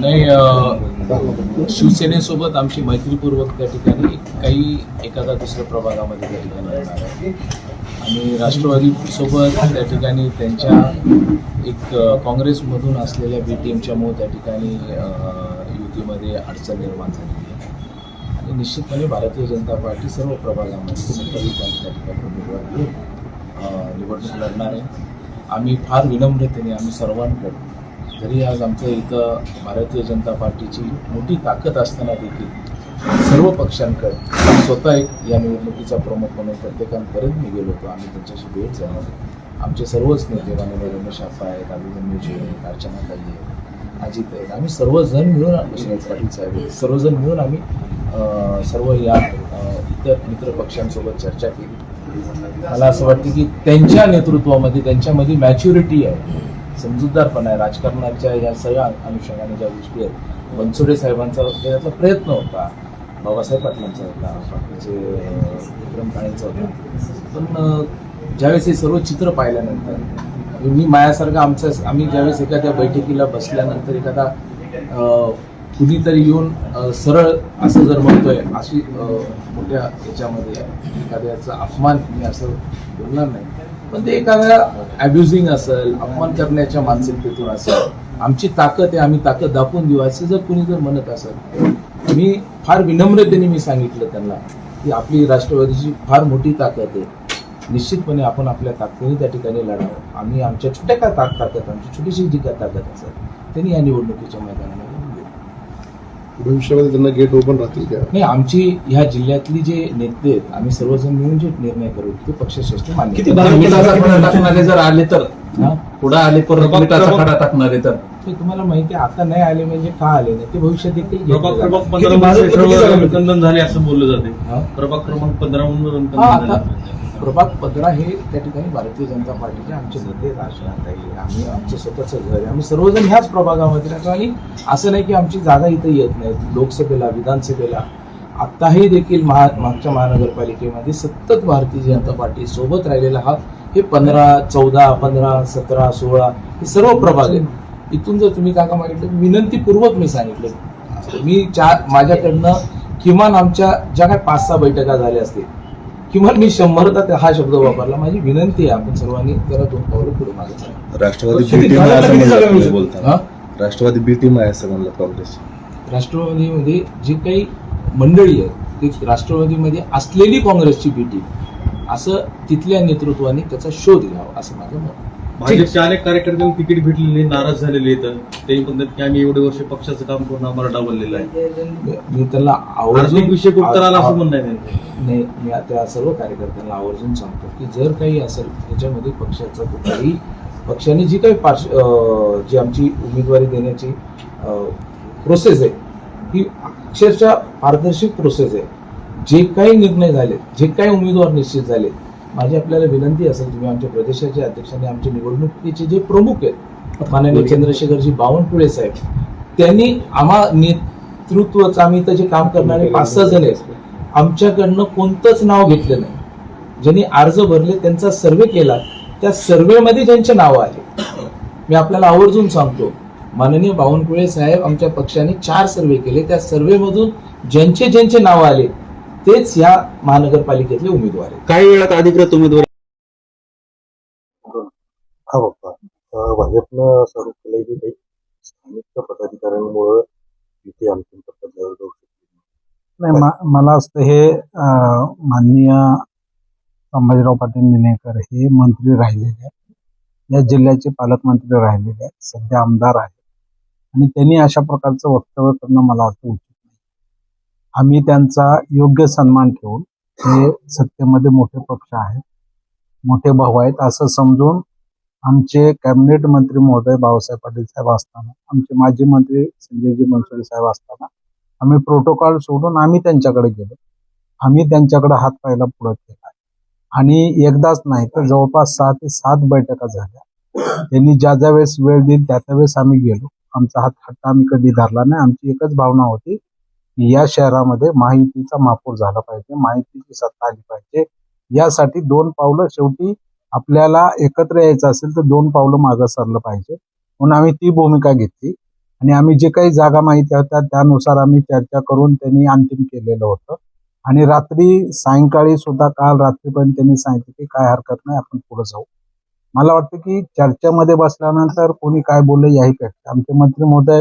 नाही शिवसेनेसोबत आमची मैत्रीपूर्वक त्या ठिकाणी काही एखादा दुसऱ्या प्रभागामध्ये त्या ठिकाणी येणार आहे. आणि राष्ट्रवादी सोबत त्या ठिकाणी त्यांच्या एक काँग्रेसमधून असलेल्या बी टी एमच्यामुळे त्या ठिकाणी युतीमध्ये अडचण निर्माण झालेली आहे. आणि निश्चितपणे भारतीय जनता पार्टी सर्व प्रभागामध्ये त्या ठिकाणी उमेदवार घेऊन अ, निवडणूक लढणार आहे. आम्ही फार विनम्रतेने आम्ही सर्वांकडे जरी आज आमचं इथं भारतीय जनता पार्टीची मोठी ताकद असताना देखील सर्व पक्षांकडे स्वतः एक या निवडणुकीचा प्रमुख म्हणून प्रत्येकांपर्यंत मी गेलो होतो. आम्ही त्यांच्याशी भेट जाणार आमचे सर्वच नेते माननीय रमेश आप्पा आहेत अभिमन्यूजी आहेत अर्चनाताई आहेत अजित आहेत. आम्ही सर्वजण मिळून पाटील साहेब सर्वजण मिळून आम्ही सर्व या इतर मित्र पक्षांसोबत चर्चा केली. मला असं वाटतं की त्यांच्या नेतृत्वामध्ये त्यांच्यामध्ये मॅच्युरिटी आहे. समजूतदारपणा आहे. राजकारणाच्या या सगळ्या अनुषंगाने ज्या गोष्टी आहेत बनसोडे साहेबांचा त्यातला प्रयत्न होता. बाबासाहेब पाटलांचा होता बाकीचे विक्रम काळेंचा होता. पण ज्यावेळेस हे सर्व चित्र पाहिल्यानंतर मी माझ्यासारखं आमचं आम्ही ज्यावेळेस एखाद्या बैठकीला बसल्यानंतर एखादा कुणीतरी येऊन सरळ असं जर म्हणतोय अशी मोठ्या याच्यामध्ये एखाद्याचा अपमान मी असं बोलणार नाही. पण ते एखाद्या अब्युझिंग असेल अपमान करण्याच्या मानसिकतेतून असेल आमची ताकद आहे आम्ही ताकद दाखवून देऊ असं जर कुणी जर म्हणत असेल मी फार विनम्रतेने मी सांगितलं त्यांना की आपली राष्ट्रवादीची फार मोठी ताकद आहे. निश्चितपणे आपण आपल्या ताकदीने त्या ठिकाणी लढावं. आम्ही आमच्या छोट्या काय ताक ताकद आमची छोटीशी जी काय ताकद असेल त्यांनी या निवडणुकीच्या मैदानामध्ये भविष्यामध्ये त्यांना गेट ओपन राहतील का नाही आमची ह्या जिल्ह्यातली जे नेते आहेत आम्ही सर्वजण मिळून जे निर्णय करू ते पक्षश्रेष्ठ मान्य किती करतात. मिठाचा खडा टाकणारे जर आले तर हा? पुढे आले परत मिठाचा खडा टाकणारे तर ते तुम्हाला माहिती आहे आता नाही आले म्हणजे का आले नाही ते भविष्यात देखील प्रभाग. क्रमांक पंधरा भाजप किती झाले? असं बोललं जाते हा? प्रभाग क्रमांक पंधरा म्हणून हा, अनुकंदन आता झाले प्रभाग पंधरा हे त्या ठिकाणी भारतीय जनता पार्टीचे आमचे नेते राजनाथाई आम्ही आमचं स्वतःचं घर आहे. आम्ही सर्वजण ह्याच प्रभागामध्ये राहतो. आणि असं नाही की आमची जागा इथं येत नाहीत लोकसभेला विधानसभेला. आत्ताही देखील महा मागच्या महानगरपालिकेमध्ये सतत भारतीय जनता पार्टी सोबत राहिलेला हा हे पंधरा चौदा पंधरा सतरा सोळा हे सर्व प्रभाग आहेत. इथून जर तुम्ही काका मागितलं विनंतीपूर्वक मी सांगितलं. मी चार माझ्याकडनं किमान आमच्या ज्या काय पाच सहा बैठका झाल्या असतील किमान मी शंभरदा हा शब्द वापरला माझी विनंती आहे आपण सर्वांनी त्याला दोन पावलं पुढे मागे. राष्ट्रवादी बी टीम आहे असं म्हणलं? बोलताना? राष्ट्रवादी बी टीम आहे असं म्हणलं काँग्रेस राष्ट्रवादीमध्ये जी काही मंडळी आहे ती राष्ट्रवादीमध्ये असलेली काँग्रेसची बीटी असं तिथल्या नेतृत्वाने त्याचा शोध घ्यावा असं माझं मत. भाजपच्या अनेक कार्यकर्त्यांना तिकीट भेटलेले नाराज झालेले आहेत. ते म्हणतात की आम्ही एवढे वर्ष पक्षाचं काम करून आम्हाला डावललेलं आहे. मी- त्याला आर्थिक विषय कुठं आला असं आवर्जून म्हणणं आहे. नाही मी त्या सर्व कार्यकर्त्यांना आवर्जून सांगतो की जर काही असेल त्याच्यामध्ये पक्षाचा कुठलाही पक्षाने जी काही पार्श जी आमची उमेदवारी देण्याची प्रोसेस आहे ही अक्षरशः पारदर्शक प्रोसेस आहे. जे काही निर्णय झाले जे काही उमेदवार निश्चित झाले माझी आपल्याला विनंती असेल तुम्ही आमच्या प्रदेशाचे अध्यक्षांनी आमचे निवडणुकीचे जे प्रमुख आहेत माननीय चंद्रशेखरजी बावनकुळे साहेब त्यांनी आम्हा नेतृत्वाचं आम्ही इथं जे काम करणारे पाच सहा जण आहेत आमच्याकडनं कोणतंच नाव घेतलं नाही. ज्यांनी अर्ज भरले त्यांचा सर्वे केला त्या सर्वेमध्ये ज्यांचे नाव आले मी आपल्याला आवर्जून सांगतो माननीय बावनकुळे साहेब आमच्या पक्षाने चार सर्वे केले त्या सर्वेमधून ज्यांचे ज्यांचे नाव आले तेच या महानगरपालिकेतले उमेदवार आहेत. काही वेळात अधिकृत उमेदवार हा बाप्पा भाजपनं असं आरोप केलाय की काही स्थानिक पदाधिकाऱ्यांमुळं अंतिम टप्प्यात जाऊ शकते नाही. मला असतं हे माननीय संभाजीराव पाटील निनेकर हे मंत्री राहिलेले आहेत. या जिल्ह्याचे पालकमंत्री राहिलेले आहेत. सध्या आमदार आहेत. आणि त्यांनी अशा प्रकारचं वक्तव्य करणं मला वाटतं आम्ही त्यांचा योग्य सन्मान ठेवून हे सत्तेमध्ये मोठे पक्ष आहेत मोठे भाऊ आहेत असं समजून आमचे कॅबिनेट मंत्री महोदय बाबासाहेब पाटील साहेब असताना आमचे माजी मंत्री संजयजी बनसोडे साहेब असताना आम्ही प्रोटोकॉल सोडून आम्ही त्यांच्याकडे गेलो. आम्ही त्यांच्याकडे हात पायला पुढे केला. आणि एकदाच नाही तर जवळपास सहा ते सात बैठका झाल्या. त्यांनी ज्या ज्या वेळेस वेळ दिली त्या त्या वेळेस आम्ही गेलो. आमचा हात हट्टा आम्ही कधी धरला नाही. आमची एकच भावना होती या शहरामध्ये माहितीचा महापौर झाला पाहिजे माहितीची सत्ता आली पाहिजे. यासाठी दोन पावलं शेवटी आपल्याला एकत्र यायचं असेल तर दोन पावलं मागं सरलं पाहिजे. म्हणून आम्ही ती भूमिका घेतली. आणि आम्ही जे काही जागा माहिती होत्या त्यानुसार आम्ही चर्चा करून त्यांनी अंतिम केलेलं होतं. आणि रात्री सायंकाळी सुद्धा काल रात्रीपर्यंत त्यांनी सांगितलं की काय हरकत नाही आपण पुढे जाऊ. मला वाटतं की चर्चेमध्ये बसल्यानंतर कोणी काय बोललं याही पेक्षा आमचे मंत्री महोदय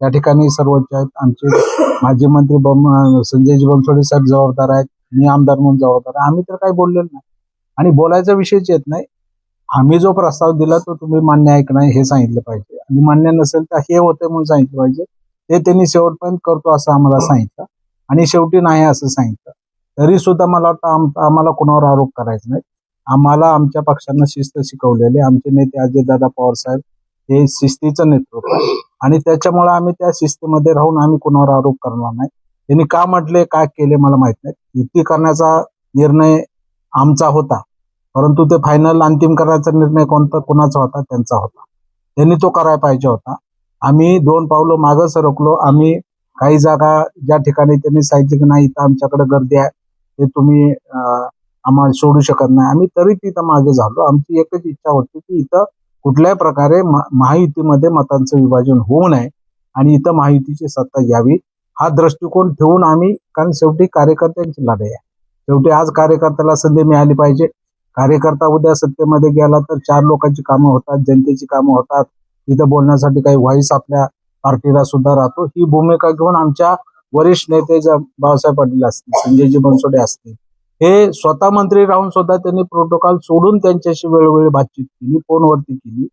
त्या ठिकाणी सर्वोच्च आहेत. आमचे माजी मंत्री बम संजयजी बनसोडे साहेब जबाबदार आहेत. मी आमदार म्हणून जबाबदार आहे. आम्ही तर काही बोललेलो नाही. आणि बोलायचा विषयच येत नाही. आम्ही जो प्रस्ताव दिला तो तुम्ही मान्य आहे की नाही हे सांगितलं पाहिजे. आणि मान्य नसेल तर हे होतं म्हणून सांगितलं पाहिजे. ते त्यांनी शेवटपर्यंत करतो असं आम्हाला सांगितलं. आणि शेवटी नाही असं सांगितलं. तरी सुद्धा मला वाटतं आम्हाला कोणावर आरोप करायचा नाही. आम्हाला आमच्या पक्षांना शिस्त शिकवलेली आमचे नेते अजयदादा पवार साहेब हे शिस्तीचं नेतृत्व आहे. आणि त्याच्यामुळे आम्ही त्या शिस्तीमध्ये राहून आम्ही कोणावर आरोप करणार नाही. त्यांनी का म्हटले काय केले मला माहीत नाही. युती करण्याचा निर्णय आमचा होता. परंतु ते फायनल अंतिम करायचा निर्णय कोणता कोणाचा होता त्यांचा होता. त्यांनी तो करायला पाहिजे होता. आम्ही दोन पावलं मागं सरकलो. आम्ही काही जागा ज्या ठिकाणी त्यांनी सांगितलं की नाही इथं आमच्याकडे गर्दी आहे. ते तुम्ही आम्हाला सोडू शकत नाही. आम्ही तरी तिथं मागे झालो. आमची एकच इच्छा होती की इथं कुठल्याही प्रकारे महायुतीमध्ये मतांचं विभाजन होऊ नये आणि इथं महायुतीची सत्ता यावी हा दृष्टिकोन ठेवून आम्ही कारण शेवटी कार्यकर्त्यांची लढाई आहे. शेवटी आज कार्यकर्त्याला संधी मिळाली पाहिजे. कार्यकर्ता उद्या सत्तेमध्ये गेला तर चार लोकांची कामं होतात जनतेची कामं होतात. इथं बोलण्यासाठी काही व्हॉइस आपल्या पार्टीला सुद्धा राहतो. ही भूमिका घेऊन आमच्या वरिष्ठ नेते ज्या बाळासाहेब पाटील असतील संजयजी बनसोडे असतील हे स्वतः मंत्री राहून सुद्धा त्यांनी प्रोटोकॉल सोडून त्यांच्याशी वेळोवेळी बातचीत केली फोनवरती केली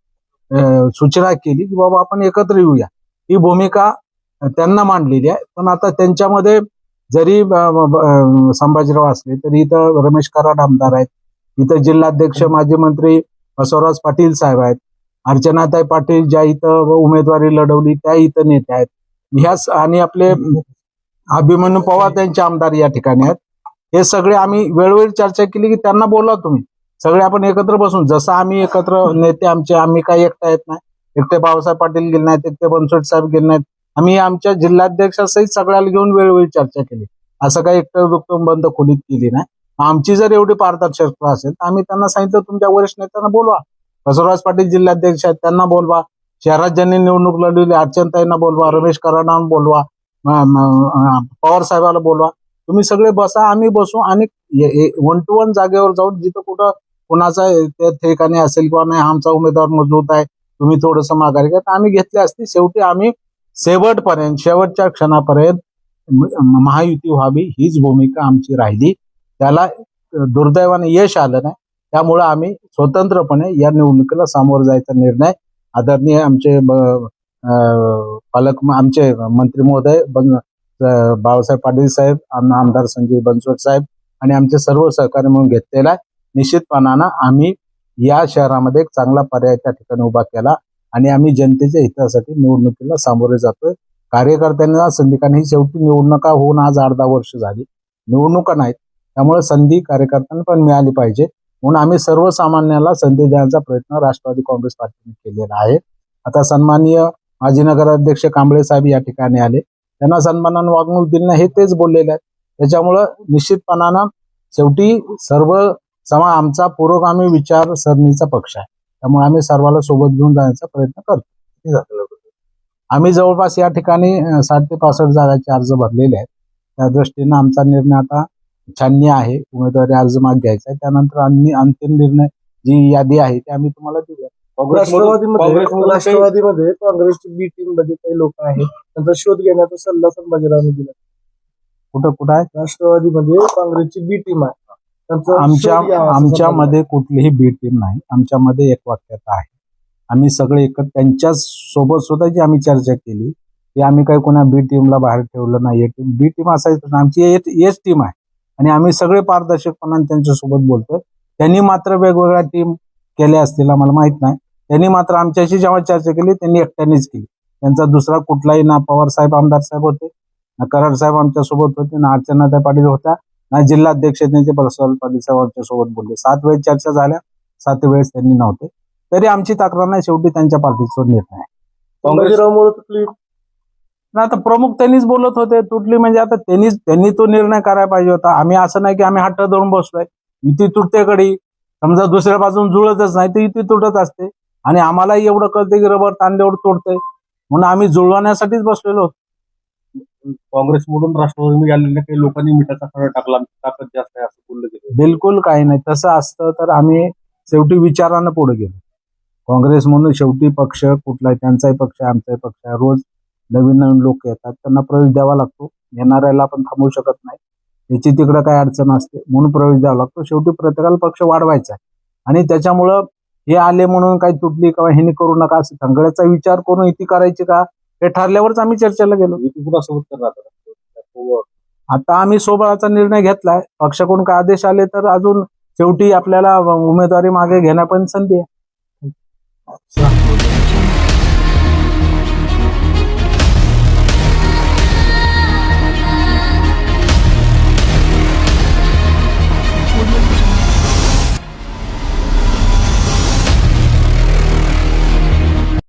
सूचना केली की बाबा आपण एकत्र येऊया. ही भूमिका त्यांना मांडलेली आहे. पण आता त्यांच्यामध्ये जरी संभाजीराव असले तरी इथं रमेश कराड आमदार आहेत. इथं जिल्हाध्यक्ष माजी मंत्री बसवराज पाटील साहेब आहेत. अर्चनाताई पाटील ज्या इथं उमेदवारी लढवली त्या इथं नेत्या आहेत. ह्या आणि आपले अभिमन्यू पवार त्यांचे आमदार या ठिकाणी आहेत. हे सगळे आम्ही वेळोवेळी चर्चा केली की त्यांना बोलवा तुम्ही. सगळे आपण एकत्र बसून जसं आम्ही एकत्र नेते आमचे आम्ही काही एकटा येत नाही. एकटे बाबासाहेब पाटील गेले नाहीत एकटे बनसोड साहेब गेले नाहीत. आम्ही आमच्या जिल्हाध्यक्षासहित सगळ्याला घेऊन वेळोवेळी चर्चा केली. असं काही एकटं दुखतं बंद खोलीत केली नाही. आमची जर एवढी पारदर्शकता असेल तर आम्ही त्यांना सांगितलं तुमच्या वरिष्ठ नेत्यांना बोलवा. बसवराज पाटील जिल्हाध्यक्ष आहेत त्यांना बोलवा. शहरात ज्यांनी निवडणूक लढवली अर्चनताईंना बोलवा रमेश कराडांना बोलवा पवार साहेबाला बोलवा. तुम्ही सगळे बसा आम्ही बसू आणि वन टू वन जागेवर जाऊन जिथं कुठं कुणाचा त्या ठिकाणी असेल किंवा नाही आमचा उमेदवार मजबूत आहे तुम्ही थोडंसं माघारी घ्या. तर आम्ही घेतली असती शेवटी आम्ही शेवटपर्यंत शेवटच्या क्षणापर्यंत महायुती व्हावी हीच भूमिका आमची राहिली. त्याला दुर्दैवाने यश आलं नाही. त्यामुळे आम्ही स्वतंत्रपणे या निवडणुकीला सामोरं जायचा निर्णय आदरणीय आमचे पालक आमचे मंत्री महोदय बाबासाहेब पाटील साहेब आम- आमदार संजय बनसोड साहेब आणि आमचे सर्व सहकारी म्हणून घेतलेला आहे. निश्चितपणानं आम्ही या शहरामध्ये एक चांगला पर्याय त्या ठिकाणी उभा केला आणि आम्ही जनतेच्या हितासाठी निवडणुकीला सामोरे जातोय. कार्यकर्त्यांना संधी कारण ही शेवटी निवडणुका होऊन आज अर्धा वर्ष झाली. निवडणुका नाहीत त्यामुळे संधी कार्यकर्त्यांना पण मिळाली पाहिजे. म्हणून आम्ही सर्वसामान्याला संधी देण्याचा प्रयत्न राष्ट्रवादी काँग्रेस पार्टीने केलेला आहे. आता सन्माननीय माजी नगराध्यक्ष कांबळे साहेब या ठिकाणी आले. त्यांना सन्मानानं वागणूक दिली नाही हे तेच बोललेले आहेत. त्याच्यामुळं निश्चितपणानं शेवटी सर्व समा आमचा पुरोगामी विचारसरणीचा पक्ष आहे. त्यामुळे आम्ही सर्वाला सोबत घेऊन जाण्याचा प्रयत्न करतो. आम्ही जवळपास या ठिकाणी साठ ते पासष्ट जागाचे अर्ज भरलेले आहेत. त्या दृष्टीनं आमचा निर्णय आता छाननी आहे. उमेदवारी अर्ज माग घ्यायचा आहे. त्यानंतर अन्य अंतिम निर्णय जी यादी आहे ती आम्ही तुम्हाला देऊया. काही- राष्ट्रवादीमध्ये काँग्रेसची बी टीममध्ये काही लोक आहेत. त्यांचा शोध घेण्याचा सल्ला संभाजीरावने दिला. कुठं कुठं आहे? राष्ट्रवादीमध्ये काँग्रेसची बी टीम आहे. त्यांचा आमच्या शोध घ्यावा असं आमच्यामध्ये कुठलीही बी टीम नाही. आमच्यामध्ये एक वाक्यता आहे. आम्ही सगळे एकत्र त्यांच्यासोबत सुद्धा जी आम्ही चर्चा केली की आम्ही काही कोणा बी टीमला बाहेर ठेवलं नाही. टीम बी टीम असायचं आमची एच टीम आहे. आणि आम्ही सगळे पारदर्शकपणाने त्यांच्यासोबत बोलतोय. त्यांनी मात्र वेगवेगळ्या टीम केल्या असतील आम्हाला माहीत नाही. त्यांनी मात्र आमच्याशी जेव्हा चर्चा केली त्यांनी एकट्यानेच केली. त्यांचा दुसरा कुठलाही ना पवार साहेब आमदार साहेब होते ना कराड साहेब आमच्यासोबत होते ना अर्चनाताई पाटील होत्या ना जिल्हाध्यक्ष त्यांचे प्रसाद पाटील साहेब आमच्यासोबत बोलले. सात वेळेस चर्चा झाल्या सात वेळेस त्यांनी नव्हते. तरी आमची तक्रार नाही शेवटी त्यांच्या पार्टीचा निर्णय तुटली? ना आता प्रमुख त्यांनीच बोलत होते तुटली म्हणजे आता त्यांनीच त्यांनी तो निर्णय करायला पाहिजे होता. आम्ही असं नाही की आम्ही हट्ट धरून बसलोय. युती तुटते कडी. समजा दुसऱ्या बाजून जुळतच नाही तर युती तुटत असते. आणि आम्हालाही एवढं कळतं की रबर तांड्यावर तोडतंय. म्हणून आम्ही जुळवण्यासाठीच बसलेलो. काँग्रेसमधून राष्ट्रवादी आलेल्या काही लोकांनी मिठाचा खडा टाकला ताकद जास्त आहे असं बोललं गेलं. बिलकुल काही नाही. तसं असतं तर आम्ही शेवटी विचारानं पुढे गेलो. काँग्रेस म्हणून शेवटी पक्ष कुठलाही त्यांचाही पक्ष आहे, आमचाही पक्ष आहे रोज नवीन नवीन लोक येतात. त्यांना प्रवेश द्यावा लागतो. येणाऱ्याला आपण थांबवू शकत नाही. याची तिकडं काय अडचण असते. म्हणून प्रवेश द्यावा लागतो. शेवटी प्रत्येकाला पक्ष वाढवायचा आहे. आणि त्याच्यामुळं हे आले म्हणून काही तुटली किंवा हे करू नका असं सगळ्याचा विचार करून युती करायची का? हे ठरल्यावरच आम्ही चर्चेला गेलो. कुणासोबत करणार आता? आता आम्ही सोबळाचा निर्णय घेतलाय. पक्षाकडून काय आदेश आले तर अजून शेवटी आपल्याला उमेदवारी मागे घेण्यापर्यंत संधी आहे.